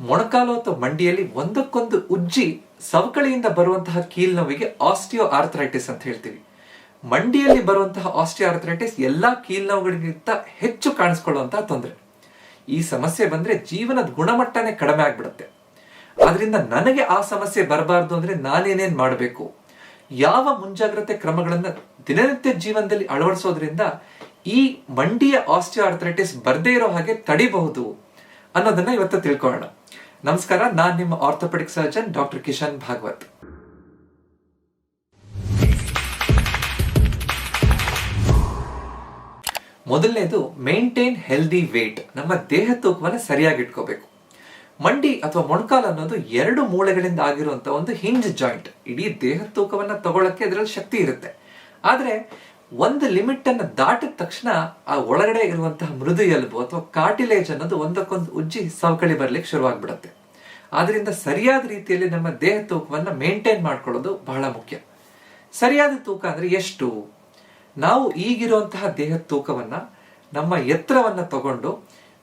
ಮೊಣಕಾಲು ಅಥವಾ ಮಂಡಿಯಲ್ಲಿ ಒಂದಕ್ಕೊಂದು ಉಜ್ಜಿ ಸವಕಳಿಯಿಂದ ಬರುವಂತಹ ಕೀಲ್ ನೋವಿಗೆ ಆಸ್ಟಿಯೋ ಆರ್ಥರೈಟಿಸ್ ಅಂತ ಹೇಳ್ತೀವಿ. ಮಂಡಿಯಲ್ಲಿ ಬರುವಂತಹ ಆಸ್ಟಿಯೋ ಆರ್ಥರೈಟಿಸ್ ಎಲ್ಲಾ ಕೀಲ್ ನೋವುಗಳಿಗಿಂತ ಹೆಚ್ಚು ಕಾಣಿಸ್ಕೊಳ್ಳುವಂತಹ ತೊಂದರೆ. ಈ ಸಮಸ್ಯೆ ಬಂದ್ರೆ ಜೀವನದ ಗುಣಮಟ್ಟನೇ ಕಡಿಮೆ ಆಗ್ಬಿಡುತ್ತೆ. ಆದ್ರಿಂದ ನನಗೆ ಆ ಸಮಸ್ಯೆ ಬರಬಾರ್ದು ಅಂದ್ರೆ ನಾನೇನೇನ್ ಮಾಡಬೇಕು? ಯಾವ ಮುಂಜಾಗ್ರತೆ ಕ್ರಮಗಳನ್ನ ದಿನನಿತ್ಯ ಜೀವನದಲ್ಲಿ ಅಳವಡಿಸೋದ್ರಿಂದ ಈ ಮಂಡಿಯ ಆಸ್ಟಿಯೋ ಆರ್ಥರೈಟಿಸ್ ಬರ್ದೇ ಇರೋ ಹಾಗೆ ತಡಿಬಹುದು ಅನ್ನೋದನ್ನ ಇವತ್ತು ತಿಳ್ಕೊಳ್ಳೋಣ. ನಮಸ್ಕಾರ, ನಾನ್ ನಿಮ್ಮ orthopaedic surgeon doctor Kishan Bhagwat. ಮೊದಲನೇದು ಮೇಂಟೈನ್ ಹೆಲ್ದಿ ವೇಟ್ ನಮ್ಮ ದೇಹ ತೂಕವನ್ನ ಸರಿಯಾಗಿ ಇಟ್ಕೋಬೇಕು. ಮಂಡಿ ಅಥವಾ ಮೊಣಕಾಲು ಅನ್ನೋದು ಎರಡು ಮೂಳೆಗಳಿಂದ ಆಗಿರುವಂತ ಒಂದು ಹಿಂಜ್ ಜಾಯಿಂಟ್ ಇಡೀ ದೇಹ ತೂಕವನ್ನ ತಗೊಳ್ಳಕ್ಕೆ ಅದರಲ್ಲಿ ಶಕ್ತಿ ಇರುತ್ತೆ. ಆದ್ರೆ ಒಂದು ಲಿಮಿಟ್ ಅನ್ನು ದಾಟಿದ ತಕ್ಷಣ ಆ ಒಳಗಡೆ ಇರುವಂತಹ ಮೃದು ಎಲುಬು ಅಥವಾ ಕಾರ್ಟಿಲೇಜ್ ಅನ್ನೋದು ಒಂದಕ್ಕೊಂದು ಉಜ್ಜಿ ಸವಕಳಿ ಬರ್ಲಿಕ್ಕೆ ಶುರುವಾಗ್ಬಿಡುತ್ತೆ. ಆದ್ರಿಂದ ಸರಿಯಾದ ರೀತಿಯಲ್ಲಿ ನಮ್ಮ ದೇಹ ತೂಕವನ್ನ ಮೇಂಟೈನ್ ಮಾಡ್ಕೊಳ್ಳೋದು ಬಹಳ ಮುಖ್ಯ. ಸರಿಯಾದ ತೂಕ ಅಂದ್ರೆ ಎಷ್ಟು? ನಾವು ಈಗಿರುವಂತಹ ದೇಹ ತೂಕವನ್ನ ನಮ್ಮ ಎತ್ತರವನ್ನ ತಗೊಂಡು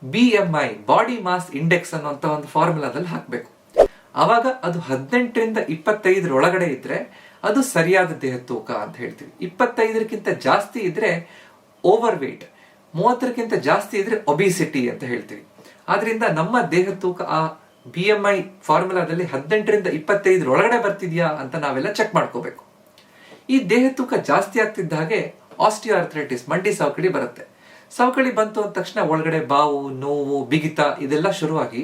B M I body mass index ಅನ್ನುವಂತ ಒಂದು ಫಾರ್ಮುಲಾದಲ್ಲಿ ಹಾಕಬೇಕು. ಅವಾಗ ಅದು ಹದಿನೆಂಟರಿಂದ ಇಪ್ಪತ್ತೈದರ ಒಳಗಡೆ ಇದ್ರೆ ಅದು ಸರಿಯಾದ ದೇಹ ತೂಕ ಅಂತ ಹೇಳ್ತೀವಿ. ಇಪ್ಪತ್ತೈದಕ್ಕಿಂತ ಜಾಸ್ತಿ ಇದ್ರೆ ಓವರ್ ವೇಟ್ ಮೂವತ್ತರಕ್ಕಿಂತ ಜಾಸ್ತಿ ಇದ್ರೆ ಒಬಿಸಿಟಿ ಅಂತ ಹೇಳ್ತೀವಿ. ಆದ್ರಿಂದ ನಮ್ಮ ದೇಹ ತೂಕ ಆ ಬಿ ಎಂ ಐ ಫಾರ್ಮುಲಾದಲ್ಲಿ ಹದಿನೆಂಟರಿಂದ ಇಪ್ಪತ್ತೈದರ ಒಳಗಡೆ ಬರ್ತಿದ್ಯಾ ಅಂತ ನಾವೆಲ್ಲ ಚೆಕ್ ಮಾಡ್ಕೋಬೇಕು. ಈ ದೇಹ ತೂಕ ಜಾಸ್ತಿ ಆಗ್ತಿದ್ದ ಹಾಗೆ ಆಸ್ಟಿಯೋಆರ್ಥ್ರೈಟಿಸ್ ಮಂಡಿ ಸವಕಳಿ ಬರುತ್ತೆ. ಸವಕಳಿ ಬಂತು ಅಂದ ತಕ್ಷಣ ಒಳಗಡೆ ಬಾವು, ನೋವು, ಬಿಗಿತ ಇದೆಲ್ಲ ಶುರುವಾಗಿ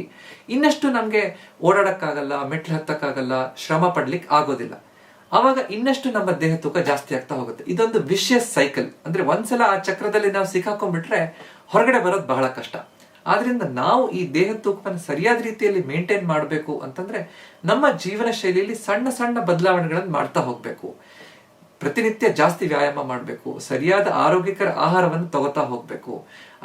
ಇನ್ನಷ್ಟು ನಮಗೆ ಓಡಾಡಕ್ಕಾಗಲ್ಲ, ಮೆಟ್ಲು ಹತ್ತಕ್ಕಾಗಲ್ಲ, ಶ್ರಮ ಪಡ್ಲಿಕ್ಕೆ ಆಗೋದಿಲ್ಲ. ಅವಾಗ ಇನ್ನಷ್ಟು ನಮ್ಮ ದೇಹ ತೂಕ ಜಾಸ್ತಿ ಆಗ್ತಾ ಹೋಗುತ್ತೆ. ಇದೊಂದು ವಿಶೇಷ ಸೈಕಲ್ ಅಂದ್ರೆ ಒಂದ್ಸಲ ಆ ಚಕ್ರದಲ್ಲಿ ನಾವು ಸಿಕ್ಕಾಕೊಂಡ್ಬಿಟ್ರೆ ಹೊರಗಡೆ ಬರೋದು ಬಹಳ ಕಷ್ಟ. ಆದ್ರಿಂದ ನಾವು ಈ ದೇಹ ತೂಕವನ್ನು ಸರಿಯಾದ ರೀತಿಯಲ್ಲಿ ಮೇಂಟೈನ್ ಮಾಡಬೇಕು ಅಂತಂದ್ರೆ ನಮ್ಮ ಜೀವನ ಶೈಲಿಯಲ್ಲಿ ಸಣ್ಣ ಸಣ್ಣ ಬದಲಾವಣೆಗಳನ್ನು ಮಾಡ್ತಾ ಹೋಗ್ಬೇಕು. ಪ್ರತಿನಿತ್ಯ ಜಾಸ್ತಿ ವ್ಯಾಯಾಮ ಮಾಡಬೇಕು. ಸರಿಯಾದ ಆರೋಗ್ಯಕರ ಆಹಾರವನ್ನು ತಗೋತಾ ಹೋಗ್ಬೇಕು.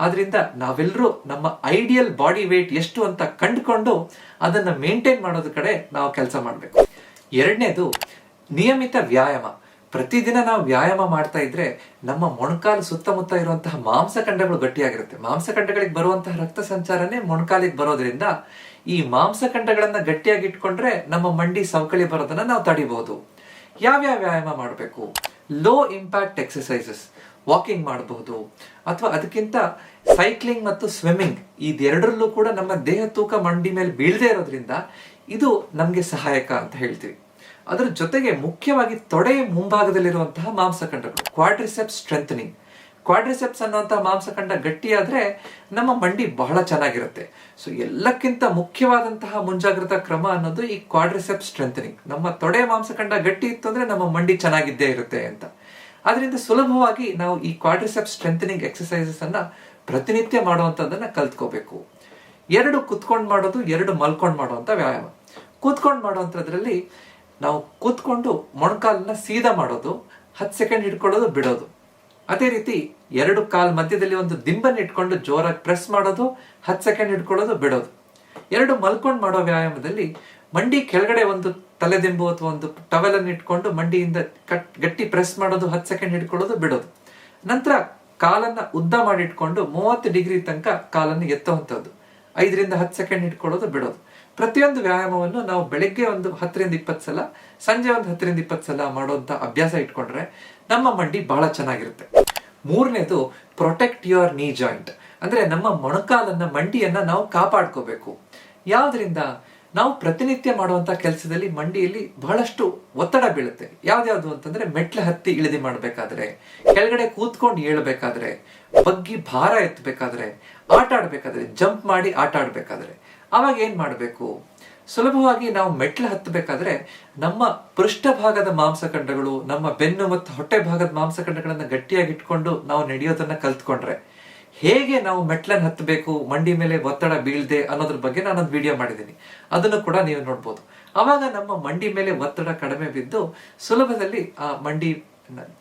ಆದ್ರಿಂದ ನಾವೆಲ್ಲರೂ ನಮ್ಮ ಐಡಿಯಲ್ ಬಾಡಿ ವೇಟ್ ಎಷ್ಟು ಅಂತ ಕಂಡುಕೊಂಡು ಅದನ್ನ ಮೇಂಟೈನ್ ಮಾಡೋದ್ರ ಕಡೆ ನಾವು ಕೆಲಸ ಮಾಡಬೇಕು. ಎರಡನೇದು ನಿಯಮಿತ ವ್ಯಾಯಾಮ. ಪ್ರತಿದಿನ ನಾವು ವ್ಯಾಯಾಮ ಮಾಡ್ತಾ ಇದ್ರೆ ನಮ್ಮ ಮೊಣಕಾಲು ಸುತ್ತಮುತ್ತ ಇರುವಂತಹ ಮಾಂಸಖಂಡಗಳು ಗಟ್ಟಿಯಾಗಿರುತ್ತೆ. ಮಾಂಸಖಂಡಗಳಿಗೆ ಬರುವಂತಹ ರಕ್ತ ಸಂಚಾರನೇ ಮೊಣಕಾಲಿಗೆ ಬರೋದ್ರಿಂದ ಈ ಮಾಂಸಖಂಡಗಳನ್ನ ಗಟ್ಟಿಯಾಗಿ ಇಟ್ಕೊಂಡ್ರೆ ನಮ್ಮ ಮಂಡಿ ಸವಕಳಿ ಬರೋದನ್ನ ನಾವು ತಡಿಬಹುದು. ಯಾವ್ಯಾವ ವ್ಯಾಯಾಮ ಮಾಡಬೇಕು? ಲೋ ಇಂಪ್ಯಾಕ್ಟ್ ಎಕ್ಸಸೈಸಸ್ ವಾಕಿಂಗ್ ಮಾಡಬಹುದು. ಅಥವಾ ಅದಕ್ಕಿಂತ ಸೈಕ್ಲಿಂಗ್ ಮತ್ತು ಸ್ವಿಮ್ಮಿಂಗ್ ಇದೆರಡರಲ್ಲೂ ಕೂಡ ನಮ್ಮ ದೇಹ, ತೂಕ, ಮಂಡಿ ಮೇಲೆ ಬೀಳದೇ ಇರೋದ್ರಿಂದ ಇದು ನಮಗೆ ಸಹಾಯಕ ಅಂತ ಹೇಳ್ತೀವಿ. ಅದರ ಜೊತೆಗೆ ಮುಖ್ಯವಾಗಿ ತೊಡೆ ಮುಂಭಾಗದಲ್ಲಿರುವಂತಹ ಮಾಂಸಖಂಡಗಳು ಕ್ವಾಡ್ರಿಸೆಪ್ಸ್ ಸ್ಟ್ರೆಂಥನಿಂಗ್ ಕ್ವಾಡ್ರಿಸೆಪ್ಸ್ ಅನ್ನುವಂತಹ ಮಾಂಸಖಂಡ ಗಟ್ಟಿಯಾದ್ರೆ ನಮ್ಮ ಮಂಡಿ ಬಹಳ ಚೆನ್ನಾಗಿರುತ್ತೆ. ಸೊ ಎಲ್ಲಕ್ಕಿಂತ ಮುಖ್ಯವಾದಂತಹ ಮುಂಜಾಗ್ರತಾ ಕ್ರಮ ಅನ್ನೋದು ಈ ಕ್ವಾಡ್ರಿಸೆಪ್ಸ್ ಸ್ಟ್ರೆಂಥನಿಂಗ್ ನಮ್ಮ ತೊಡೆ ಮಾಂಸಖಂಡ ಗಟ್ಟಿ ಇತ್ತು ಅಂದ್ರೆ ನಮ್ಮ ಮಂಡಿ ಚೆನ್ನಾಗಿದ್ದೇ ಇರುತ್ತೆ ಅಂತ. ಅದರಿಂದ ಸುಲಭವಾಗಿ ನಾವು ಈ ಕ್ವಾಡ್ರಿಸೆಪ್ಸ್ ಸ್ಟ್ರೆಂಥನಿಂಗ್ ಎಕ್ಸಸೈಸಸ್ ಅನ್ನ ಪ್ರತಿನಿತ್ಯ ಮಾಡುವಂತದನ್ನ ಕಲ್ತ್ಕೋಬೇಕು. ಎರಡು ಕುತ್ಕೊಂಡು ಮಾಡೋದು, ಎರಡು ಮಲ್ಕೊಂಡು ಮಾಡುವಂತ ವ್ಯಾಯಾಮ. ಕೂತ್ಕೊಂಡು ಮಾಡುವಂತದ್ರಲ್ಲಿ ನಾವು ಕೂತ್ಕೊಂಡು ಮೊಣಕಾಲನ್ನ ಸೀದಾ ಮಾಡೋದು, ಹತ್ತು ಸೆಕೆಂಡ್ ಹಿಡ್ಕೊಳ್ಳೋದು, ಬಿಡೋದು. ಅದೇ ರೀತಿ ಎರಡು ಕಾಲ್ ಮಧ್ಯದಲ್ಲಿ ಒಂದು ದಿಂಬನ್ನು ಇಟ್ಕೊಂಡು ಜೋರಾಗಿ ಪ್ರೆಸ್ ಮಾಡೋದು, ಹತ್ತು ಸೆಕೆಂಡ್ ಹಿಡ್ಕೊಳ್ಳೋದು, ಬಿಡೋದು. ಎರಡು ಮಲ್ಕೊಂಡು ಮಾಡೋ ವ್ಯಾಯಾಮದಲ್ಲಿ ಮಂಡಿ ಕೆಳಗಡೆ ಒಂದು ತಲೆದಿಂಬು ಅಥವಾ ಒಂದು ಟವೆಲ್ ಅನ್ನು ಇಟ್ಕೊಂಡು ಮಂಡಿಯಿಂದ ಕಟ್, ಗಟ್ಟಿ ಪ್ರೆಸ್ ಮಾಡೋದು, ಹತ್ತು ಸೆಕೆಂಡ್ ಹಿಡ್ಕೊಳ್ಳೋದು, ಬಿಡೋದು. ನಂತರ ಕಾಲನ್ನ ಉದ್ದ ಮಾಡಿಟ್ಕೊಂಡು ಮೂವತ್ತು ಡಿಗ್ರಿ ತನಕ ಕಾಲನ್ನು ಎತ್ತುವಂಥದ್ದು. ಐದರಿಂದ ಹತ್ತು ಸೆಕೆಂಡ್ ಇಟ್ಕೊಳ್ಳೋದು ಬಿಡೋದು. ಪ್ರತಿಯೊಂದು ವ್ಯಾಯಾಮವನ್ನು ನಾವು ಬೆಳಿಗ್ಗೆ ಒಂದು ಹತ್ತರಿಂದ ಇಪ್ಪತ್ತು ಸಲ, ಸಂಜೆ ಒಂದು ಹತ್ತರಿಂದ ಇಪ್ಪತ್ತು ಸಲ ಮಾಡುವಂಥ ಅಭ್ಯಾಸ ಇಟ್ಕೊಂಡ್ರೆ ನಮ್ಮ ಮಂಡಿ ಬಹಳ ಚೆನ್ನಾಗಿರುತ್ತೆ. ಮೂರನೇದು ಪ್ರೊಟೆಕ್ಟ್ ಯುವರ್ ನೀ ಜಾಯಿಂಟ್ ಅಂದ್ರೆ ನಮ್ಮ ಮೊಣಕಾಲನ್ನ, ಮಂಡಿಯನ್ನ ನಾವು ಕಾಪಾಡ್ಕೋಬೇಕು. ಯಾವುದರಿಂದ? ನಾವು ಪ್ರತಿನಿತ್ಯ ಮಾಡುವಂತ ಕೆಲಸದಲ್ಲಿ ಮಂಡಿಯಲ್ಲಿ ಬಹಳಷ್ಟು ಒತ್ತಡ ಬೀಳುತ್ತೆ. ಯಾವ್ದ್ಯಾವ್ದು ಅಂತಂದ್ರೆ ಮೆಟ್ಲ ಹತ್ತಿ ಇಳಿದಿ ಮಾಡಬೇಕಾದ್ರೆ, ಕೆಳಗಡೆ ಕೂತ್ಕೊಂಡು ಏಳಬೇಕಾದ್ರೆ, ಬಗ್ಗಿ ಭಾರ ಎತ್ತಬೇಕಾದ್ರೆ ಆಟ ಆಡ್ಬೇಕಾದ್ರೆ ಜಂಪ್ ಮಾಡಿ ಆಟ ಆಡ್ಬೇಕಾದ್ರೆ ಅವಾಗ ಏನ್ ಮಾಡಬೇಕು? ಸುಲಭವಾಗಿ ನಾವು ಮೆಟ್ಲು ಹತ್ತಬೇಕಾದ್ರೆ ನಮ್ಮ ಪೃಷ್ಠಭಾಗದ ಮಾಂಸಖಂಡಗಳು, ನಮ್ಮ ಬೆನ್ನು ಮತ್ತು ಹೊಟ್ಟೆ ಭಾಗದ ಮಾಂಸಖಂಡಗಳನ್ನ ಗಟ್ಟಿಯಾಗಿ ಇಟ್ಕೊಂಡು ನಾವು ನಡೆಯೋದನ್ನ ಕಲ್ತ್ಕೊಂಡ್ರೆ ಹೇಗೆ ನಾವು ಮೆಟ್ಲನ್ನು ಹತ್ತಬೇಕು, ಮಂಡಿ ಮೇಲೆ ಒತ್ತಡ ಬೀಳದೆ ಅನ್ನೋದ್ರ ಬಗ್ಗೆ ನಾನೊಂದು ವಿಡಿಯೋ ಮಾಡಿದ್ದೀನಿ. ಅದನ್ನು ಕೂಡ ನೀವು ನೋಡ್ಬೋದು. ಅವಾಗ ನಮ್ಮ ಮಂಡಿ ಮೇಲೆ ಒತ್ತಡ ಕಡಿಮೆ ಬಿದ್ದು ಸುಲಭದಲ್ಲಿ ಆ ಮಂಡಿ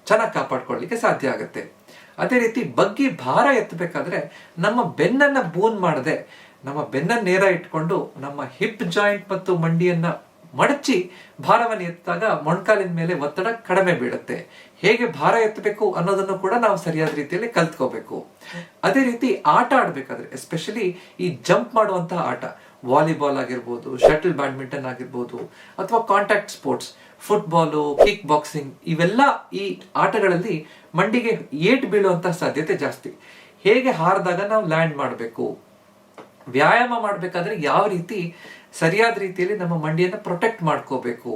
ಚೆನ್ನಾಗಿ ಕಾಪಾಡ್ಕೊಳ್ಳಿಕ್ಕೆ ಸಾಧ್ಯ ಆಗುತ್ತೆ. ಅದೇ ರೀತಿ ಬಗ್ಗಿ ಭಾರ ಎತ್ತಬೇಕಾದ್ರೆ ನಮ್ಮ ಬೆನ್ನನ್ನ ಬೂನ್ ಮಾಡದೆ ನಮ್ಮ ಬೆನ್ನನ್ನು ನೇರ ಇಟ್ಕೊಂಡು ನಮ್ಮ ಹಿಪ್ ಜಾಯಿಂಟ್ ಮತ್ತು ಮಂಡಿಯನ್ನ ಮಡಚಿ ಭಾರವನ್ನು ಎತ್ತಾಗ ಮೊಣಕಾಲಿನ ಮೇಲೆ ಒತ್ತಡ ಕಡಿಮೆ ಬೀಳುತ್ತೆ. ಹೇಗೆ ಭಾರ ಎತ್ತಬೇಕು ಅನ್ನೋದನ್ನು ಕೂಡ ನಾವು ಸರಿಯಾದ ರೀತಿಯಲ್ಲಿ ಕಲ್ತ್ಕೋಬೇಕು. ಅದೇ ರೀತಿ ಆಟ ಆಡ್ಬೇಕಾದ್ರೆ ಎಸ್ಪೆಷಲಿ ಈ ಜಂಪ್ ಮಾಡುವಂತಹ ಆಟ, ವಾಲಿಬಾಲ್ ಆಗಿರ್ಬೋದು, ಶಟಲ್ ಬ್ಯಾಡ್ಮಿಂಟನ್ ಆಗಿರ್ಬೋದು, ಅಥವಾ contact sports football kick boxing ಇವೆಲ್ಲ ಈ ಆಟಗಳಲ್ಲಿ ಮಂಡಿಗೆ ಏಟ್ ಬೀಳುವಂತಹ ಸಾಧ್ಯತೆ ಜಾಸ್ತಿ. ಹೇಗೆ ಹಾರಿದಾಗ ನಾವು ಲ್ಯಾಂಡ್ ಮಾಡಬೇಕು? ವ್ಯಾಯಾಮ ಮಾಡಬೇಕಾದ್ರೆ ಯಾವ ರೀತಿ ಸರಿಯಾದ ರೀತಿಯಲ್ಲಿ ನಮ್ಮ ಮಂಡಿಯನ್ನು ಪ್ರೊಟೆಕ್ಟ್ ಮಾಡ್ಕೋಬೇಕು.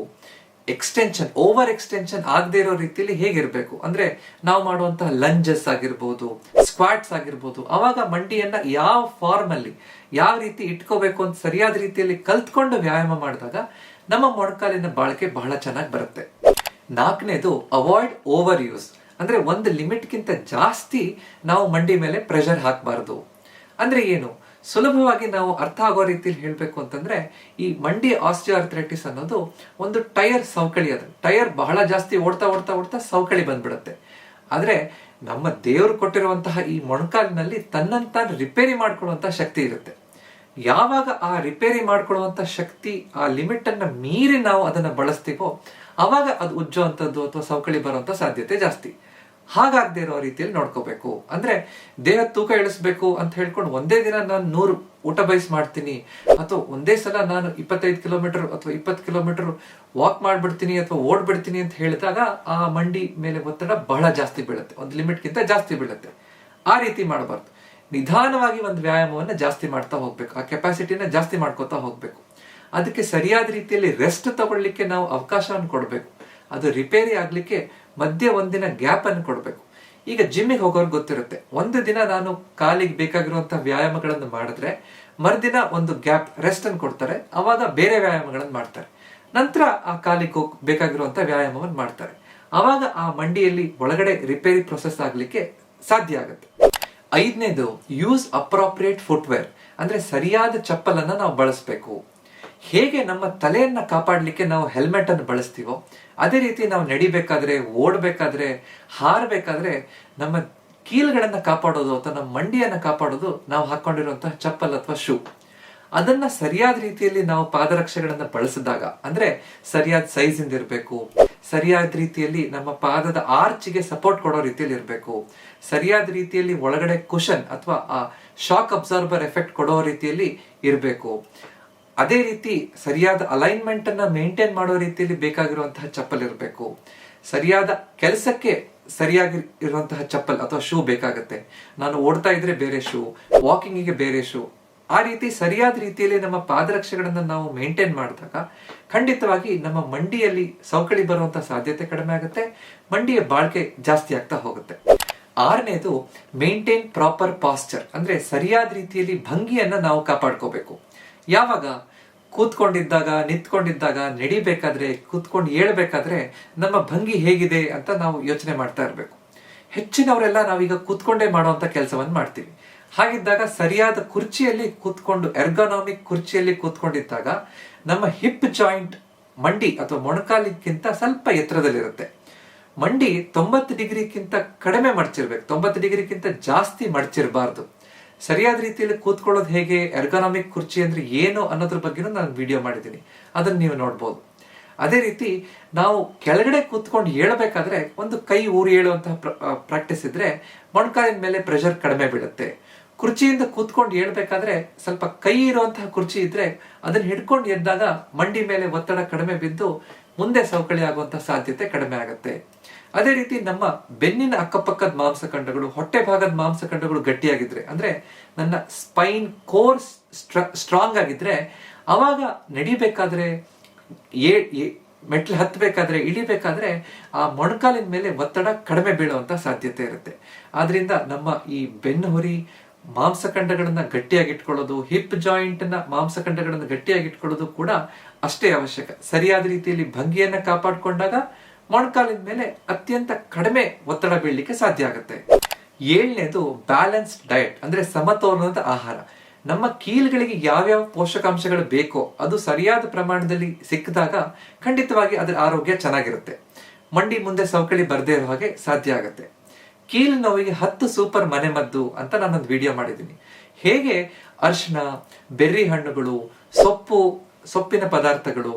ಎಕ್ಸ್ಟೆನ್ಷನ್ ಓವರ್ ಎಕ್ಸ್ಟೆನ್ಷನ್ ಆಗದೆ ಇರೋ ರೀತಿಯಲ್ಲಿ ಹೇಗಿರಬೇಕು? ಅಂದ್ರೆ ನಾವು ಮಾಡುವಂತಹ ಲಂಜಸ್ ಆಗಿರ್ಬೋದು ಸ್ಕ್ವಾಟ್ಸ್ ಆಗಿರ್ಬೋದು, ಅವಾಗ ಮಂಡಿಯನ್ನ ಯಾವ ಫಾರ್ಮ್ ಅಲ್ಲಿ, ಯಾವ ರೀತಿ ಇಟ್ಕೋಬೇಕು ಅಂತ ಸರಿಯಾದ ರೀತಿಯಲ್ಲಿ ಕಲ್ತ್ಕೊಂಡು ವ್ಯಾಯಾಮ ಮಾಡಿದಾಗ ನಮ್ಮ ಮೊಣಕಾಲಿನ ಬಾಳಿಕೆ ಬಹಳ ಚೆನ್ನಾಗಿ ಬರುತ್ತೆ. ನಾಲ್ಕನೇದು ಅವಾಯ್ಡ್ ಓವರ್ ಯೂಸ್ ಅಂದ್ರೆ ಒಂದು ಲಿಮಿಟ್ಗಿಂತ ಜಾಸ್ತಿ ನಾವು ಮಂಡಿ ಮೇಲೆ ಪ್ರೆಷರ್ ಹಾಕಬಾರ್ದು. ಅಂದ್ರೆ ಏನು? ಸುಲಭವಾಗಿ ನಾವು ಅರ್ಥ ಆಗೋ ರೀತಿಯಲ್ಲಿ ಹೇಳಬೇಕು ಅಂತಂದ್ರೆ, ಈ ಮಂಡಿ ಆಸ್ಟಿಯೋಆರ್ಥರೈಟಿಸ್ ಅನ್ನೋದು ಒಂದು ಟೈರ್ ಸವಕಳಿ ಅದು. ಟೈರ್ ಬಹಳ ಜಾಸ್ತಿ ಓಡ್ತಾ ಓಡ್ತಾ ಓಡ್ತಾ ಸವಕಳಿ ಬಂದ್ಬಿಡುತ್ತೆ. ಆದ್ರೆ ನಮ್ಮ ದೇವರು ಕೊಟ್ಟಿರುವಂತಹ ಈ ಮೊಣಕಾಲಿನಲ್ಲಿ ತನ್ನಂತ ರಿಪೇರಿ ಮಾಡ್ಕೊಳ್ಳುವಂತಹ ಶಕ್ತಿ ಇರುತ್ತೆ. ಯಾವಾಗ ಆ ರಿಪೇರಿ ಮಾಡ್ಕೊಳ್ಳುವಂತ ಶಕ್ತಿ, ಆ ಲಿಮಿಟ್ ಅನ್ನ ಮೀರಿ ನಾವು ಅದನ್ನ ಬಳಸ್ತೀವೋ, ಅವಾಗ ಅದು ಉಜ್ಜುವಂಥದ್ದು ಅಥವಾ ಸವಕಳಿ ಬರುವಂತ ಸಾಧ್ಯತೆ ಜಾಸ್ತಿ. ಹಾಗಾಗದೇ ಇರೋ ರೀತಿಯಲ್ಲಿ ನೋಡ್ಕೋಬೇಕು. ಅಂದ್ರೆ ದೇಹ ತೂಕ ಇಳಿಸ್ಬೇಕು ಅಂತ ಹೇಳ್ಕೊಂಡು ಒಂದೇ ದಿನ ನಾನು ನೂರು ಊಟ ಬಯಸ್ ಮಾಡ್ತೀನಿ, ಅಥವಾ ಒಂದೇ ಸಲ ನಾನು ಇಪ್ಪತ್ತೈದು ಕಿಲೋಮೀಟರ್ ಅಥವಾ ಇಪ್ಪತ್ತು ಕಿಲೋಮೀಟರ್ ವಾಕ್ ಮಾಡ್ಬಿಡ್ತೀನಿ ಅಥವಾ ಓಡ್ಬಿಡ್ತೀನಿ ಅಂತ ಹೇಳಿದಾಗ ಆ ಮಂಡಿ ಮೇಲೆ ಒತ್ತಡ ಬಹಳ ಜಾಸ್ತಿ ಬೀಳುತ್ತೆ. ಒಂದು ಲಿಮಿಟ್ಗಿಂತ ಜಾಸ್ತಿ ಬೀಳುತ್ತೆ. ಆ ರೀತಿ ಮಾಡಬಾರ್ದು. ನಿಧಾನವಾಗಿ ಒಂದು ವ್ಯಾಯಾಮವನ್ನ ಜಾಸ್ತಿ ಮಾಡ್ತಾ ಹೋಗ್ಬೇಕು. ಆ ಕೆಪಾಸಿಟಿನ ಜಾಸ್ತಿ ಮಾಡ್ಕೋತಾ ಹೋಗ್ಬೇಕು. ಅದಕ್ಕೆ ಸರಿಯಾದ ರೀತಿಯಲ್ಲಿ ರೆಸ್ಟ್ ತಗೊಳ್ಳಿಕ್ಕೆ ನಾವು ಅವಕಾಶವನ್ನು ಕೊಡಬೇಕು. ಅದು ರಿಪೇರಿ ಆಗ್ಲಿಕ್ಕೆ ಮಧ್ಯೆ ಒಂದಿನ ಗ್ಯಾಪ್ ಅನ್ನು ಕೊಡಬೇಕು. ಈಗ ಜಿಮ್ಮಿಗೆ ಹೋಗೋರ್ಗೆ ಗೊತ್ತಿರುತ್ತೆ, ಒಂದು ದಿನ ನಾನು ಕಾಲಿಗೆ ಬೇಕಾಗಿರುವಂತಹ ವ್ಯಾಯಾಮಗಳನ್ನು ಮಾಡಿದ್ರೆ, ಮರುದಿನ ಒಂದು ಗ್ಯಾಪ್ ರೆಸ್ಟ್ ಅನ್ನು ಕೊಡ್ತಾರೆ, ಅವಾಗ ಬೇರೆ ವ್ಯಾಯಾಮಗಳನ್ನು ಮಾಡ್ತಾರೆ. ನಂತರ ಆ ಕಾಲಿಗೆ ಹೋಗ್ ಬೇಕಾಗಿರುವಂತಹ ವ್ಯಾಯಾಮವನ್ನು ಮಾಡ್ತಾರೆ. ಅವಾಗ ಆ ಮಂಡಿಯಲ್ಲಿ ಒಳಗಡೆ ರಿಪೇರಿ ಪ್ರೊಸೆಸ್ ಆಗ್ಲಿಕ್ಕೆ ಸಾಧ್ಯ ಆಗುತ್ತೆ. ಐದನೇದು ಯೂಸ್ ಅಪ್ರಾಪ್ರಿಯೇಟ್ ಫುಟ್ವೇರ್ ಅಂದ್ರೆ ಸರಿಯಾದ ಚಪ್ಪಲನ್ನ ನಾವು ಬಳಸಬೇಕು. ಹೇಗೆ ನಮ್ಮ ತಲೆಯನ್ನ ಕಾಪಾಡಲಿಕ್ಕೆ ನಾವು ಹೆಲ್ಮೆಟ್ ಅನ್ನು ಬಳಸ್ತೀವೋ, ಅದೇ ರೀತಿ ನಾವು ನಡಿಬೇಕಾದ್ರೆ, ಓಡಬೇಕಾದ್ರೆ, ಹಾರಬೇಕಾದ್ರೆ ನಮ್ಮ ಕೀಲ್ಗಳನ್ನ ಕಾಪಾಡೋದು ಅಥವಾ ನಮ್ಮ ಮಂಡಿಯನ್ನ ಕಾಪಾಡೋದು ನಾವು ಹಾಕೊಂಡಿರುವಂತಹ ಚಪ್ಪಲ್ ಅಥವಾ ಶೂ ಅದನ್ನ ಸರಿಯಾದ ರೀತಿಯಲ್ಲಿ ನಾವು ಪಾದರಕ್ಷೆಗಳನ್ನ ಬಳಸಿದಾಗ, ಅಂದ್ರೆ ಸರಿಯಾದ ಸೈಜ್ ಇಂದ ಇರಬೇಕು, ಸರಿಯಾದ ರೀತಿಯಲ್ಲಿ ನಮ್ಮ ಪಾದದ ಆರ್ಚಿಗೆ ಸಪೋರ್ಟ್ ಕೊಡೋ ರೀತಿಯಲ್ಲಿ ಇರಬೇಕು, ಸರಿಯಾದ ರೀತಿಯಲ್ಲಿ ಒಳಗಡೆ ಕುಷನ್ ಅಥವಾ ಆ ಶಾಕ್ ಅಬ್ಸಾರ್ಬರ್ ಎಫೆಕ್ಟ್ ಕೊಡೋ ರೀತಿಯಲ್ಲಿ ಇರಬೇಕು. ಅದೇ ರೀತಿ ಸರಿಯಾದ ಅಲೈನ್ಮೆಂಟ್ ಅನ್ನ ಮೇಂಟೈನ್ ಮಾಡೋ ರೀತಿಯಲ್ಲಿ ಬೇಕಾಗಿರುವಂತಹ ಚಪ್ಪಲ್ ಇರಬೇಕು. ಸರಿಯಾದ ಕೆಲಸಕ್ಕೆ ಸರಿಯಾಗಿ ಇರುವಂತಹ ಚಪ್ಪಲ್ ಅಥವಾ ಶೂ ಬೇಕಾಗುತ್ತೆ. ನಾನು ಓಡ್ತಾ ಇದ್ರೆ ಬೇರೆ ಶೂ ವಾಕಿಂಗಿಗೆ ಬೇರೆ ಶೂ ಆ ರೀತಿ ಸರಿಯಾದ ರೀತಿಯಲ್ಲಿ ನಮ್ಮ ಪಾದರಕ್ಷೆಗಳನ್ನ ನಾವು ಮೇಂಟೈನ್ ಮಾಡಿದಾಗ ಖಂಡಿತವಾಗಿ ನಮ್ಮ ಮಂಡಿಯಲ್ಲಿ ಸವಕಳಿ ಬರುವಂತಹ ಸಾಧ್ಯತೆ ಕಡಿಮೆ ಆಗುತ್ತೆ. ಮಂಡಿಯ ಬಾಳ್ಕೆ ಜಾಸ್ತಿ ಆಗ್ತಾ ಹೋಗುತ್ತೆ. ಆರನೇದು ಮೇಂಟೈನ್ ಪ್ರಾಪರ್ ಪಾಸ್ಚರ್ ಅಂದ್ರೆ ಸರಿಯಾದ ರೀತಿಯಲ್ಲಿ ಭಂಗಿಯನ್ನ ನಾವು ಕಾಪಾಡ್ಕೋಬೇಕು. ಯಾವಾಗ? ಕೂತ್ಕೊಂಡಿದ್ದಾಗ, ನಿಂತ್ಕೊಂಡಿದ್ದಾಗ, ನಡಿಬೇಕಾದ್ರೆ, ಕೂತ್ಕೊಂಡು ಏಳ್ಬೇಕಾದ್ರೆ ನಮ್ಮ ಭಂಗಿ ಹೇಗಿದೆ ಅಂತ ನಾವು ಯೋಚನೆ ಮಾಡ್ತಾ ಇರಬೇಕು. ಹೆಚ್ಚಿನವರೆಲ್ಲ ನಾವೀಗ ಕೂತ್ಕೊಂಡೇ ಮಾಡುವಂತ ಕೆಲಸವನ್ನು ಮಾಡ್ತೀವಿ. ಹಾಗಿದ್ದಾಗ ಸರಿಯಾದ ಕುರ್ಚಿಯಲ್ಲಿ ಕೂತ್ಕೊಂಡು ಎರ್ಗೋನಾಮಿಕ್ ಕುರ್ಚಿಯಲ್ಲಿ ಕೂತ್ಕೊಂಡಿದ್ದಾಗ ನಮ್ಮ ಹಿಪ್ ಜಾಯಿಂಟ್ ಮಂಡಿ ಅಥವಾ ಮೊಣಕಾಲಿಗಿಂತ ಸ್ವಲ್ಪ ಎತ್ತರದಲ್ಲಿರುತ್ತೆ. ಮಂಡಿ ತೊಂಬತ್ತು ಡಿಗ್ರಿಗಿಂತ ಕಡಿಮೆ ಮಡಚಿರ್ಬೇಕು. ತೊಂಬತ್ತು ಡಿಗ್ರಿಗಿಂತ ಜಾಸ್ತಿ ಮಡಚಿರಬಾರ್ದು. ಸರಿಯಾದ ರೀತಿಯಲ್ಲಿ ಕೂತ್ಕೊಳ್ಳೋದು ಹೇಗೆ ಎರ್ಗಾನಮಿಕ್ ಕುರ್ಚಿ ಅಂದ್ರೆ ಏನು ಅನ್ನೋದ್ರ ಬಗ್ಗೆನೂ ನಾನು ವಿಡಿಯೋ ಮಾಡಿದ್ದೀನಿ. ಅದನ್ನ ನೀವು ನೋಡ್ಬೋದು. ಅದೇ ರೀತಿ ನಾವು ಕೆಳಗಡೆ ಕೂತ್ಕೊಂಡು ಏಳಬೇಕಾದ್ರೆ ಒಂದು ಕೈ ಊರಿ ಏಳುವಂತಹ ಪ್ರಾಕ್ಟೀಸ್ ಇದ್ರೆ ಮೊಣಕಾಲಿನ ಮೇಲೆ ಪ್ರೆಷರ್ ಕಡಿಮೆ ಬೀಳುತ್ತೆ. ಕುರ್ಚಿಯಿಂದ ಕೂತ್ಕೊಂಡು ಏಳ್ಬೇಕಾದ್ರೆ ಸ್ವಲ್ಪ ಕೈ ಇರುವಂತಹ ಕುರ್ಚಿ ಇದ್ರೆ ಅದನ್ನ ಹಿಡ್ಕೊಂಡು ಎದ್ದಾಗ ಮಂಡಿ ಮೇಲೆ ಒತ್ತಡ ಕಡಿಮೆ ಬಿದ್ದು ಮುಂದೆ ಸವಕಳಿ ಆಗುವಂತಹ ಸಾಧ್ಯತೆ ಕಡಿಮೆ ಆಗುತ್ತೆ. ಅದೇ ರೀತಿ ನಮ್ಮ ಬೆನ್ನಿನ ಅಕ್ಕಪಕ್ಕದ ಮಾಂಸಖಂಡಗಳು ಹೊಟ್ಟೆ ಭಾಗದ ಮಾಂಸಖಂಡಗಳು ಗಟ್ಟಿಯಾಗಿದ್ರೆ, ಅಂದ್ರೆ ನನ್ನ ಸ್ಪೈನ್ ಕೋರ್ ಸ್ಟ್ರಾಂಗ್ ಆಗಿದ್ರೆ, ಅವಾಗ ನಡಿಬೇಕಾದ್ರೆ ಮೆಟ್ಲು ಹತ್ತಬೇಕಾದ್ರೆ, ಇಳಿಬೇಕಾದ್ರೆ, ಆ ಮೊಣಕಾಲಿನ ಮೇಲೆ ಒತ್ತಡ ಕಡಿಮೆ ಬೀಳುವಂತ ಸಾಧ್ಯತೆ ಇರುತ್ತೆ. ಆದ್ರಿಂದ ನಮ್ಮ ಈ ಬೆನ್ನು ಹುರಿ ಮಾಂಸಖಂಡಗಳನ್ನ ಗಟ್ಟಿಯಾಗಿಟ್ಕೊಳ್ಳೋದು ಹಿಪ್ ಜಾಯಿಂಟ್ನ ಮಾಂಸಖಂಡಗಳನ್ನ ಗಟ್ಟಿಯಾಗಿಟ್ಕೊಳ್ಳೋದು ಕೂಡ ಅಷ್ಟೇ ಅವಶ್ಯಕ. ಸರಿಯಾದ ರೀತಿಯಲ್ಲಿ ಭಂಗಿಯನ್ನ ಕಾಪಾಡಿಕೊಂಡಾಗ ಮೊಣಕಾಲಿನ ಮೇಲೆ ಅತ್ಯಂತ ಕಡಿಮೆ ಒತ್ತಡ ಬೀಳಲಿಕ್ಕೆ ಸಾಧ್ಯ ಆಗುತ್ತೆ. ಏಳನೇದು ಬ್ಯಾಲೆನ್ಸ್ಡ್ ಡಯಟ್, ಅಂದ್ರೆ ಸಮತೋಲನದ ಆಹಾರ. ನಮ್ಮ ಕೀಲ್ಗಳಿಗೆ ಯಾವ್ಯಾವ ಪೋಷಕಾಂಶಗಳು ಬೇಕೋ ಅದು ಸರಿಯಾದ ಪ್ರಮಾಣದಲ್ಲಿ ಸಿಕ್ಕಿದಾಗ ಖಂಡಿತವಾಗಿ ಅದರ ಆರೋಗ್ಯ ಚೆನ್ನಾಗಿರುತ್ತೆ. ಮಂಡಿ ಮುಂದೆ ಸವಕಳಿ ಬರದೇ ಇರೋ ಹಾಗೆ ಸಾಧ್ಯ ಆಗುತ್ತೆ. ಕೀಲ್ ನೋವಿಗೆ ಹತ್ತು ಸೂಪರ್ ಮನೆಮದ್ದು ಅಂತ ನಾನೊಂದು ವಿಡಿಯೋ ಮಾಡಿದ್ದೀನಿ. ಹೇಗೆ? ಅರ್ಶನ ಬೆರ್ರಿ ಹಣ್ಣುಗಳು, ಸೊಪ್ಪು, ಸೊಪ್ಪಿನ ಪದಾರ್ಥಗಳು.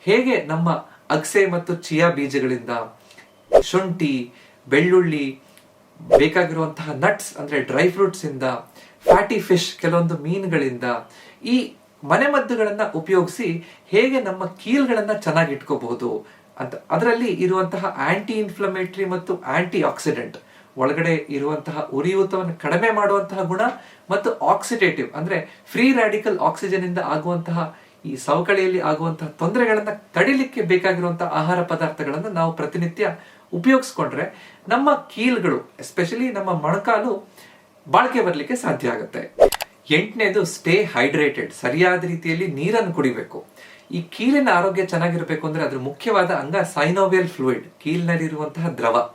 ಹೇಗೆ ನಮ್ಮ ಅಗಸೆ ಮತ್ತು ಚಿಯಾ ಬೀಜಗಳಿಂದ ಶುಂಠಿ, ಬೆಳ್ಳುಳ್ಳಿ, ಬೇಕಾಗಿರುವಂತಹ ನಟ್ಸ್ ಅಂದ್ರೆ ಡ್ರೈ ಫ್ರೂಟ್ಸ್ ಇಂದ ಫ್ಯಾಟಿ ಫಿಶ್ ಕೆಲವೊಂದು ಮೀನುಗಳಿಂದ ಈ ಮನೆಮದ್ದುಗಳನ್ನ ಉಪಯೋಗಿಸಿ ಹೇಗೆ ನಮ್ಮ ಕೀಲ್ಗಳನ್ನ ಚೆನ್ನಾಗಿ ಇಟ್ಕೋಬಹುದು ಅಂತ. ಅದರಲ್ಲಿ ಇರುವಂತಹ ಆಂಟಿ ಇನ್ಫ್ಲಮೇಟರಿ ಮತ್ತು ಆಂಟಿ ಆಕ್ಸಿಡೆಂಟ್ ಒಳಗಡೆ ಇರುವಂತಹ ಉರಿಯೂತವನ್ನು ಕಡಿಮೆ ಮಾಡುವಂತಹ ಗುಣ ಮತ್ತು ಆಕ್ಸಿಡೇಟಿವ್ ಅಂದ್ರೆ ಫ್ರೀ ರಾಡಿಕಲ್ ಆಕ್ಸಿಜನ್ ಇಂದ ಆಗುವಂತಹ ಈ ಸವಕಳಿಯಲ್ಲಿ ಆಗುವಂತಹ ತೊಂದರೆಗಳನ್ನ ತಡಿಲಿಕ್ಕೆ ಬೇಕಾಗಿರುವಂತಹ ಆಹಾರ ಪದಾರ್ಥಗಳನ್ನ ನಾವು ಪ್ರತಿನಿತ್ಯ ಉಪಯೋಗಿಸ್ಕೊಂಡ್ರೆ ನಮ್ಮ ಕೀಲ್ಗಳು ಎಸ್ಪೆಷಲಿ ನಮ್ಮ ಮೊಣಕಾಲು ಬಾಳಿಕೆ ಬರಲಿಕ್ಕೆ ಸಾಧ್ಯ ಆಗುತ್ತೆ. ಎಂಟನೇದು ಸ್ಟೇ ಹೈಡ್ರೇಟೆಡ್ ಸರಿಯಾದ ರೀತಿಯಲ್ಲಿ ನೀರನ್ನು ಕುಡಿಬೇಕು. ಈ ಕೀಲಿನ ಆರೋಗ್ಯ ಚೆನ್ನಾಗಿರಬೇಕು ಅಂದ್ರೆ ಅದ್ರ ಮುಖ್ಯವಾದ ಅಂಗ ಸೈನೋವಿಯಲ್ ಫ್ಲೂಯಿಡ್ ಕೀಲ್ನಲ್ಲಿರುವಂತಹ ದ್ರವ.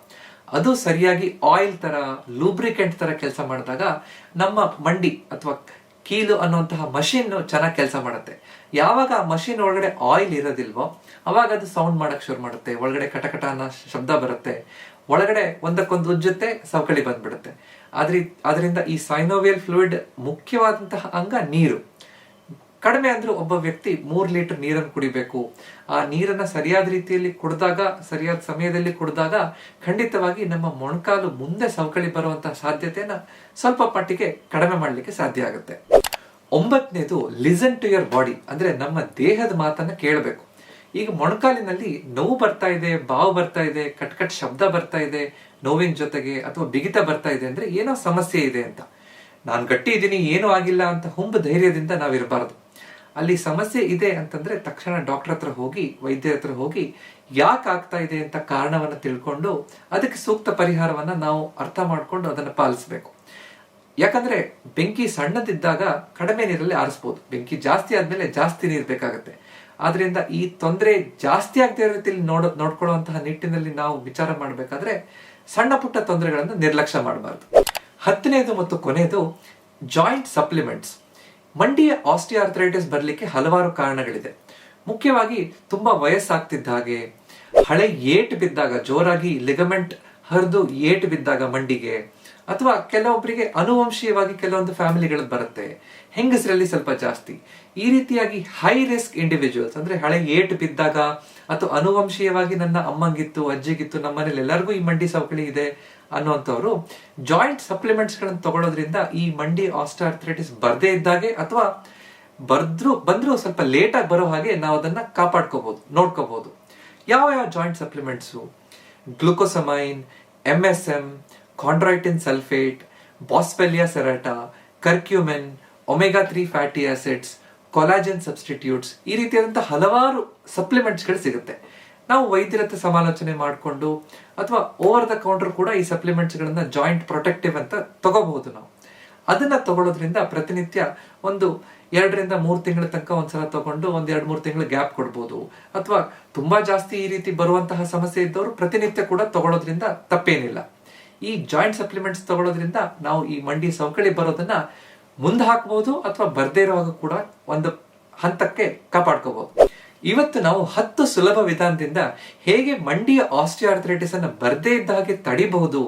ಅದು ಸರಿಯಾಗಿ ಆಯಿಲ್ ತರ ಲೂಬ್ರಿಕೆಂಟ್ ತರ ಕೆಲಸ ಮಾಡಿದಾಗ ನಮ್ಮ ಮಂಡಿ ಅಥವಾ ಕೀಲು ಅನ್ನುವಂತಹ ಮಷಿನ್ ಚೆನ್ನಾಗಿ ಕೆಲಸ ಮಾಡುತ್ತೆ. ಯಾವಾಗ ಆ ಮಷಿನ್ ಒಳಗಡೆ ಆಯಿಲ್ ಇರೋದಿಲ್ವೋ, ಅವಾಗ ಅದು ಸೌಂಡ್ ಮಾಡಕ್ ಶುರು ಮಾಡುತ್ತೆ. ಒಳಗಡೆ ಕಟಕಟ ಅನ್ನೋ ಶಬ್ದ ಬರುತ್ತೆ. ಒಳಗಡೆ ಒಂದಕ್ಕೊಂದು ಉಜ್ಜುತ್ತೆ, ಸವಕಳಿ ಬಂದ್ಬಿಡುತ್ತೆ. ಅದರಿಂದ ಈ ಸೈನೋವಿಯಲ್ ಫ್ಲೂಯಿಡ್ ಮುಖ್ಯವಾದಂತಹ ಅಂಗ ನೀರು. ಕಡಿಮೆ ಅಂದ್ರೂ ಒಬ್ಬ ವ್ಯಕ್ತಿ ಮೂರ್ ಲೀಟರ್ ನೀರನ್ನು ಕುಡಿಬೇಕು. ಆ ನೀರನ್ನ ಸರಿಯಾದ ರೀತಿಯಲ್ಲಿ ಕುಡಿದಾಗ, ಸರಿಯಾದ ಸಮಯದಲ್ಲಿ ಕುಡಿದಾಗ ಖಂಡಿತವಾಗಿ ನಮ್ಮ ಮೊಣಕಾಲು ಮುಂದೆ ಸವಕಳಿ ಬರುವಂತಹ ಸಾಧ್ಯತೆಯನ್ನ ಸ್ವಲ್ಪ ಮಟ್ಟಿಗೆ ಕಡಿಮೆ ಮಾಡಲಿಕ್ಕೆ ಸಾಧ್ಯ ಆಗುತ್ತೆ. ಒಂಬತ್ತನೇದು ಲಿಸನ್ ಟು ಯರ್ ಬಾಡಿ ಅಂದ್ರೆ ನಮ್ಮ ದೇಹದ ಮಾತನ್ನ ಕೇಳಬೇಕು. ಈಗ ಮೊಣಕಾಲಿನಲ್ಲಿ ನೋವು ಬರ್ತಾ ಇದೆ, ಬಾವು ಬರ್ತಾ ಇದೆ ಕಟ್ ಕಟ್ ಶಬ್ದ ಬರ್ತಾ ಇದೆ, ನೋವಿನ ಜೊತೆಗೆ ಅಥವಾ ಬಿಗಿತ ಬರ್ತಾ ಇದೆ ಅಂದ್ರೆ ಏನೋ ಸಮಸ್ಯೆ ಇದೆ ಅಂತ. ನಾನು ಗಟ್ಟಿ ಇದ್ದೀನಿ, ಏನೂ ಆಗಿಲ್ಲ ಅಂತ ಹುಂಬ ಧೈರ್ಯದಿಂದ ನಾವಿರಬಾರದು ಅಲ್ಲಿ ಸಮಸ್ಯೆ ಇದೆ ಅಂತಂದ್ರೆ ತಕ್ಷಣ ಡಾಕ್ಟರ್ ಹತ್ರ ಹೋಗಿ, ವೈದ್ಯರ ಹತ್ರ ಹೋಗಿ ಯಾಕೆ ಆಗ್ತಾ ಇದೆ ಅಂತ ಕಾರಣವನ್ನ ತಿಳ್ಕೊಂಡು ಅದಕ್ಕೆ ಸೂಕ್ತ ಪರಿಹಾರವನ್ನ ನಾವು ಅರ್ಥ ಮಾಡ್ಕೊಂಡು ಅದನ್ನ ಪಾಲಿಸಬೇಕು. ಯಾಕಂದ್ರೆ ಬೆಂಕಿ ಸಣ್ಣದಿದ್ದಾಗ ಕಡಿಮೆ ನೀರಲ್ಲಿ ಆರಿಸ್ಬೋದು. ಬೆಂಕಿ ಜಾಸ್ತಿ ಆದ್ಮೇಲೆ ಜಾಸ್ತಿ ನೀರು ಬೇಕಾಗುತ್ತೆ. ಆದ್ರಿಂದ ಈ ತೊಂದರೆ ಜಾಸ್ತಿ ಆಗದೇ ರೀತಿಯಲ್ಲಿ ನೋಡ, ನೋಡ್ಕೊಳ್ಳುವಂತಹ ನಿಟ್ಟಿನಲ್ಲಿ ನಾವು ವಿಚಾರ ಮಾಡಬೇಕಾದ್ರೆ ಸಣ್ಣ ಪುಟ್ಟ ತೊಂದರೆಗಳನ್ನು ನಿರ್ಲಕ್ಷ್ಯ ಮಾಡಬಾರ್ದು. ಹತ್ತನೇದು ಮತ್ತು ಕೊನೆಯದು ಜಾಯಿಂಟ್ ಸಪ್ಲಿಮೆಂಟ್ಸ್. ಮಂಡಿಯ ಆಸ್ಟಿಯಾರ್ಥರೈಟಿಸ್ ಬರಲಿಕ್ಕೆ ಹಲವಾರು ಕಾರಣಗಳಿದೆ. ಮುಖ್ಯವಾಗಿ ತುಂಬಾ ವಯಸ್ಸಾಗ್ತಿದ್ದ ಹಾಗೆ, ಹಳೆ ಏಟ್ ಬಿದ್ದಾಗ, ಜೋರಾಗಿ ಲಿಗಮೆಂಟ್ ಹರಿದು ಏಟ್ ಬಿದ್ದಾಗ ಮಂಡಿಗೆ ಅಥವಾ ಕೆಲವೊಬ್ಬರಿಗೆ ಅನುವಂಶೀಯವಾಗಿ ಕೆಲವೊಂದು ಫ್ಯಾಮಿಲಿಗಳು ಬರುತ್ತೆ. ಹೆಂಗಸರಲ್ಲಿ ಸ್ವಲ್ಪ ಜಾಸ್ತಿ. ಈ ರೀತಿಯಾಗಿ ಹೈ ರಿಸ್ಕ್ ಇಂಡಿವಿಜುವಲ್ಸ್ ಅಂದ್ರೆ ಹಳೆ ಏಟ್ ಬಿದ್ದಾಗ ಅಥವಾ ಅನುವಂಶೀಯವಾಗಿ ನನ್ನ ಅಮ್ಮಂಗಿತ್ತು, ಅಜ್ಜಿಗಿತ್ತು ನಮ್ಮ ಮನೇಲಿ ಎಲ್ಲರಿಗೂ ಈ ಮಂಡಿ ಸವಕಳಿ ಇದೆ ಅನ್ನುವಂಥವ್ರು ಜಾಯಿಂಟ್ ಸಪ್ಲಿಮೆಂಟ್ಸ್ಗಳನ್ನು ತಗೊಳ್ಳೋದ್ರಿಂದ ಈ ಮಂಡಿ ಆಸ್ಟಾರ್ಥ್ರೈಟಿಸ್ ಬರದೇ ಇದ್ದಾಗೆ ಅಥವಾ ಬರ್ದ್ರು, ಬಂದ್ರು ಸ್ವಲ್ಪ ಲೇಟಾಗಿ ಬರೋ ಹಾಗೆ ನಾವು ಅದನ್ನ ಕಾಪಾಡ್ಕೋಬಹುದು ನೋಡ್ಕೋಬಹುದು ಯಾವ ಯಾವ joint supplements glucosamine M S M chondroitin sulphate boswellia serrata curcumin omega three fatty acids collagen substitutes ಈ ರೀತಿಯಾದಂಥ ಹಲವಾರು ಸಪ್ಲಿಮೆಂಟ್ಸ್ಗಳು ಸಿಗುತ್ತೆ. ನಾವು ವೈದ್ಯರ ಹತ್ರ ಸಮಾಲೋಚನೆ ಮಾಡಿಕೊಂಡು ಅಥವಾ ಓವರ್ ದ ಕೌಂಟರ್ ಕೂಡ ಈ ಸಪ್ಲಿಮೆಂಟ್ಸ್ ಗಳನ್ನ ಜಾಯಿಂಟ್ ಪ್ರೊಟೆಕ್ಟಿವ್ ಅಂತ ತಗೋಬಹುದು ನಾವು. ಅದನ್ನ ತಗೊಳ್ಳೋದ್ರಿಂದ ಪ್ರತಿನಿತ್ಯ ಒಂದು ಎರಡರಿಂದ ಮೂರು ತಿಂಗಳ ತನಕ ಒಂದ್ಸಲ ತಗೊಂಡು ಒಂದ್ ಎರಡು ಮೂರು ತಿಂಗಳು ಗ್ಯಾಪ್ ಕೊಡ್ಬೋದು. ಅಥವಾ ತುಂಬಾ ಜಾಸ್ತಿ ಈ ರೀತಿ ಬರುವಂತಹ ಸಮಸ್ಯೆ ಇದ್ದವರು ಪ್ರತಿನಿತ್ಯ ಕೂಡ ತಗೊಳ್ಳೋದ್ರಿಂದ ತಪ್ಪೇನಿಲ್ಲ. ಈ ಜಾಯಿಂಟ್ ಸಪ್ಲಿಮೆಂಟ್ಸ್ ತಗೊಳ್ಳೋದ್ರಿಂದ ನಾವು ಈ ಮಂಡಿ ಸವಕಳಿ ಬರೋದನ್ನ ಮುಂದೆ ಹಾಕಬಹುದು ಅಥವಾ ಬರದೇ ಇರುವಾಗ ಕೂಡ ಒಂದು ಹಂತಕ್ಕೆ ಕಾಪಾಡ್ಕೋಬಹುದು ಇವತ್ತು ನಾವು ಹತ್ತು ಸುಲಭ ವಿಧಾನದಿಂದ ಹೇಗೆ ಮಂಡಿಯ ಆಸ್ಟಿಯಾರ್ಥರೈಟಿಸ್ ಅನ್ನು ಬರದೇ ಇದ್ದ ಹಾಗೆ ತಡಿಬಹುದು,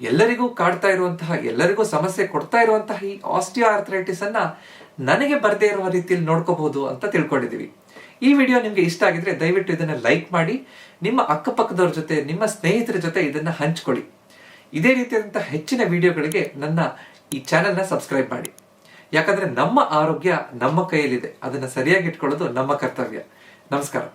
ಎಲ್ಲರಿಗೂ ಕಾಡ್ತಾ ಇರುವಂತಹ, ಎಲ್ಲರಿಗೂ ಸಮಸ್ಯೆ ಕೊಡ್ತಾ ಇರುವಂತಹ ಈ ಆಸ್ಟಿಯಾರ್ಥರೈಟಿಸ್ ಅನ್ನ ನನಗೆ ಬರದೇ ಇರುವ ರೀತಿಯಲ್ಲಿ ನೋಡ್ಕೋಬಹುದು ಅಂತ ತಿಳ್ಕೊಂಡಿದೀವಿ ಈ ವಿಡಿಯೋ ನಿಮ್ಗೆ ಇಷ್ಟ ಆಗಿದ್ರೆ ದಯವಿಟ್ಟು ಇದನ್ನ ಲೈಕ್ ಮಾಡಿ, ನಿಮ್ಮ ಅಕ್ಕಪಕ್ಕದವ್ರ ಜೊತೆ, ನಿಮ್ಮ ಸ್ನೇಹಿತರ ಜೊತೆ ಇದನ್ನ ಹಂಚ್ಕೊಳ್ಳಿ. ಇದೇ ರೀತಿಯಾದಂತಹ ಹೆಚ್ಚಿನ ವಿಡಿಯೋಗಳಿಗೆ ನನ್ನ ಈ ಚಾನೆಲ್ನ ಸಬ್ಸ್ಕ್ರೈಬ್ ಮಾಡಿ. ಯಾಕಂದ್ರೆ ನಮ್ಮ ಆರೋಗ್ಯ ನಮ್ಮ ಕೈಯಲ್ಲಿದೆ. ಅದನ್ನ ಸರಿಯಾಗಿ ಇಟ್ಕೊಳ್ಳೋದು ನಮ್ಮ ಕರ್ತವ್ಯ. ನಮಸ್ಕಾರ.